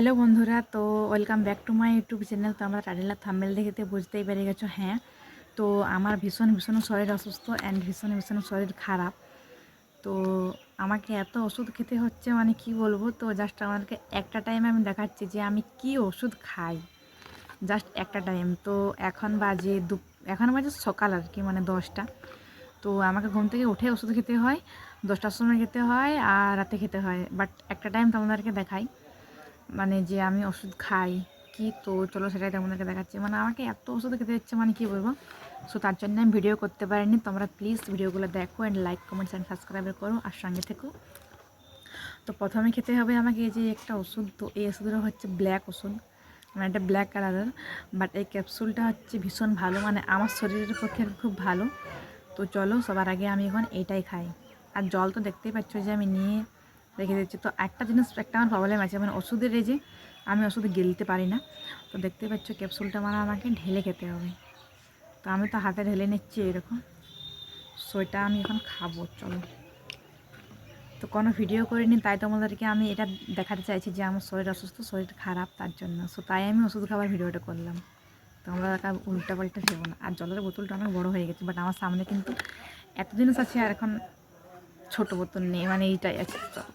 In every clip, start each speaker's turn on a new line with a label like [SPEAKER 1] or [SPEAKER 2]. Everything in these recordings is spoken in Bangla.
[SPEAKER 1] হ্যালো বন্ধুরা, তো welcome back to my YouTube channel তো আমরা টাডিলার থাম্বেল দেখে বুঝতেই পেরে গেছো হ্যাঁ। তো আমার ভীষণ ভীষণ শরীর অসুস্থ অ্যান্ড ভীষণ ভীষণ শরীর খারাপ। তো আমাকে এত ওষুধ খেতে হচ্ছে মানে কি বলব, তো জাস্ট আমাদেরকে একটা টাইম আমি দেখাচ্ছি যে আমি কি ওষুধ খাই। জাস্ট একটা টাইম তো এখন বাজে দু, এখন বাজে সকাল আর কি মানে দশটা। তো আমাকে ঘুম থেকে উঠে ওষুধ খেতে হয়, দশটার সময় খেতে হয় আর রাতে খেতে হয়। বাট একটা টাইম তোমাদেরকে দেখাই। মানে যে আমি ওষুধ খাই, কি তো, চলো সেটাই তোমাদেরকে দেখাচ্ছি। মানে আমাকে এত ওষুধ খেতে হচ্ছে মানে কী বলব? সো তার জন্য আমি ভিডিও করতে পারিনি। তোমরা প্লিজ ভিডিওগুলো দেখো and like comments and subscribe করো আর সঙ্গে থেকো। তো প্রথমে খেতে হবে আমাকে এই যে একটা ওষুধ। তো এই ওষুধটা হচ্ছে ব্ল্যাক ওষুধ। মানে এটা ব্ল্যাক কালারের বাট এই ক্যাপসুলটা হচ্ছে ভীষণ ভালো। মানে আমার শরীরের পক্ষে খুব ভালো। তো চলো, সবার আগে আমি এখন এইটাই খাই। আর জল তো দেখতেই পাচ্ছ যে আমি নিয়ে রেখে দিচ্ছি। তো একটা জিনিস একটা আমার প্রবলেম আছে মানে ওষুধের যে আমি ওষুধ গিলতে পারি না, তো দেখতে পাচ্ছ ক্যাপসুলটা মানে আমাকে ঢেলে খেতে হবে। তো আমি তো হাতে ঢেলে নিচ্ছি এরকম। সেটা আমি এখন খাব, চলো। তো কোনো ভিডিও করিনি, তাই তোমাদেরকে আমি এটা দেখাতে চাইছি যে আমার শরীর অসুস্থ, শরীর খারাপ তার জন্য। সো তাই আমি ওষুধ খাবার ভিডিওটা করলাম। তোমরা উল্টা পাল্টা ভেবো না। আর জলের বোতলটা অনেক বড় হয়ে গেছে বাট আমার সামনে কিন্তু এত জিনিস আছে আর এখন ছোট বোতল নেই মানে এইটাই আছে। চল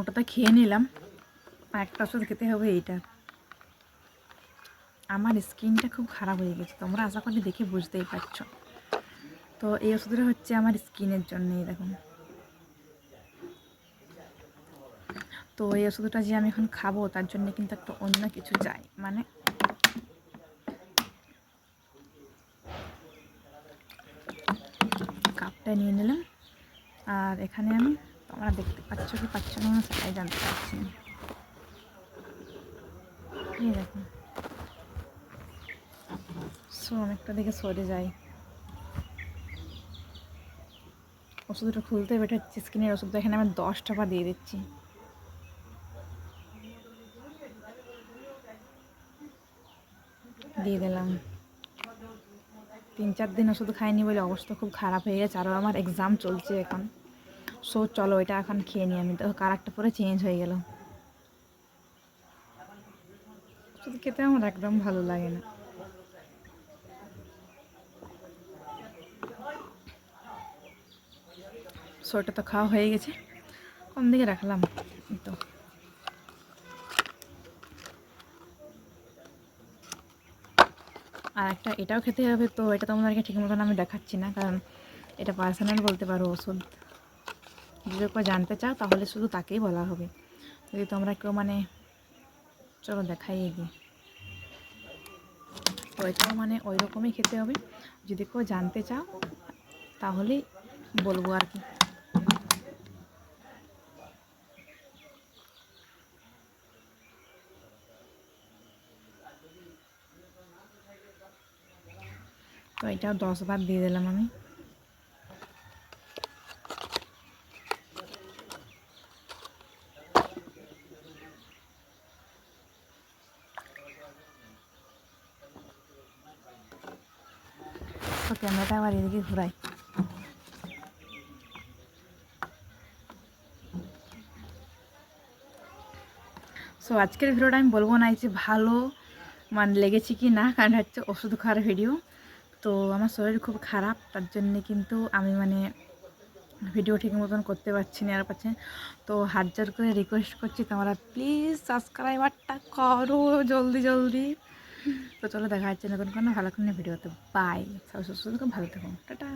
[SPEAKER 1] ওটাতে খেয়ে নিলাম। একটা ওষুধ খেতে হবে এইটা। আমার স্কিনটা খুব খারাপ হয়ে গেছে, তোমরা আশা করি দেখে বুঝতেই পারছ। তো এই ওষুধটা হচ্ছে আমার স্কিনের জন্যই, দেখুন। তো এই ওষুধটা যে আমি এখন খাব, তার জন্য কিন্তু একটা অন্য কিছু চাই। মানে কাপটা নিয়ে নিলাম। আর এখানে আমি তোমরা দেখতে পাচ্ছ কি পাচ্ছ না সেটাই জানতে পারছি না। এই দেখুন সো অনেকটা দিকে সরে যাই। ওষুধটা খুলতে বেটাচ্ছি, স্কিনের ওষুধটা। এখানে আমি দশ টাকা দিয়ে দিচ্ছি। দিয়ে দিলাম। তিন চার দিন ওষুধ খাইনি বলে অবস্থা খুব খারাপ হয়ে গেছে। আরও আমার এক্সাম চলছে এখন। সো চলো এটা এখন খেয়ে নিই আমি। তো কালারটা পরে চেঞ্জ হয়ে গেল। খেতে আমার একদম ভালো লাগে না। সোটা তো খাওয়া হয়ে গেছে। কম দিকে রাখলাম তো। আর একটা এটাও খেতে হবে তো এটা তোমাদেরকে ঠিক মতন আমি দেখাচ্ছি না কারণ এটা পার্সোনাল বলতে পারো ওষুধ। যদি কেউ জানতে চাও, তাহলে শুধু তাকেই বলা হবে। যদি তোমরা কেউ মানে চলো দেখাই এগিয়ে। তো এটাও মানে ওই রকমই খেতে হবে। যদি কেউ জানতে চাও তাহলেই বলব আর কি। তো এটাও দশ বার দিয়ে দিলাম আমি। তো ক্যামেরাটা আবার এদিকে ঘুরাই। সো আজকের ভিডিওটা আমি বলব না যে ভালো মানে লেগেছে কি না, কারণ হচ্ছে ওষুধ খাওয়ার ভিডিও তো আমার শরীর খুব খারাপ, তার জন্যে কিন্তু আমি মানে ভিডিও ঠিক মতন করতে পারছি না, আর পাচ্ছি তো হাত করে রিকোয়েস্ট করছি তোমরা প্লিজ সাবস্ক্রাইবারটা করো জলদি জলদি। তো চলো দেখা যাচ্ছে নতুন কোনো ভালো কোনো ভিডিওতে। বাই সবাই সুস্থ ভালো থাকুন টাটা।